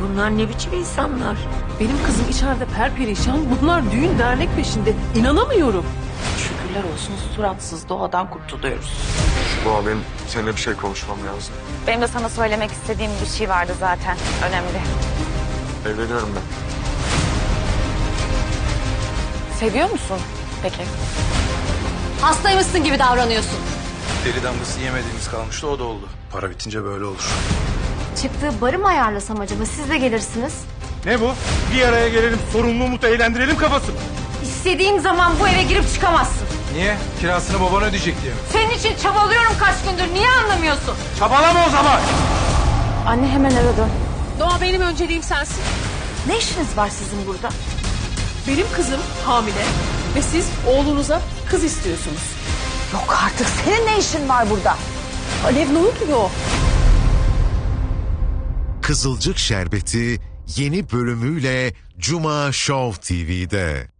Bunlar ne biçim insanlar? Benim kızım içeride perperişan. Bunlar düğün dernek peşinde. İnanamıyorum. Şükürler olsun suratsız doğadan kurtuluyoruz. Doğa benim seninle bir şey konuşmam lazım. Benim de sana söylemek istediğim bir şey vardı zaten. Önemli. Evleniyorum ben. Seviyor musun peki? Hastaymışsın gibi davranıyorsun. Deli damgası yemediğimiz kalmıştı o da oldu. Para bitince böyle olur. Çıktığı barı mı ayarlasam acaba? Siz de gelirsiniz. Ne bu? Bir araya gelelim sorumluluğumu da eğlendirelim kafası. İstediğin zaman bu eve girip çıkamazsın. Niye? Kirasını baban ödeyecek diye mi? Senin için çabalıyorum kaç gündür. Niye anlamıyorsun? Çabalama o zaman. Anne hemen eve dön. Doğa benim önceliğim sensin. Ne işiniz var sizin burada? Benim kızım hamile. Ve siz oğlunuza kız istiyorsunuz. Yok artık senin ne işin var burada? Alev ne oluyor? Kızılcık Şerbeti yeni bölümüyle Cuma Show TV'de.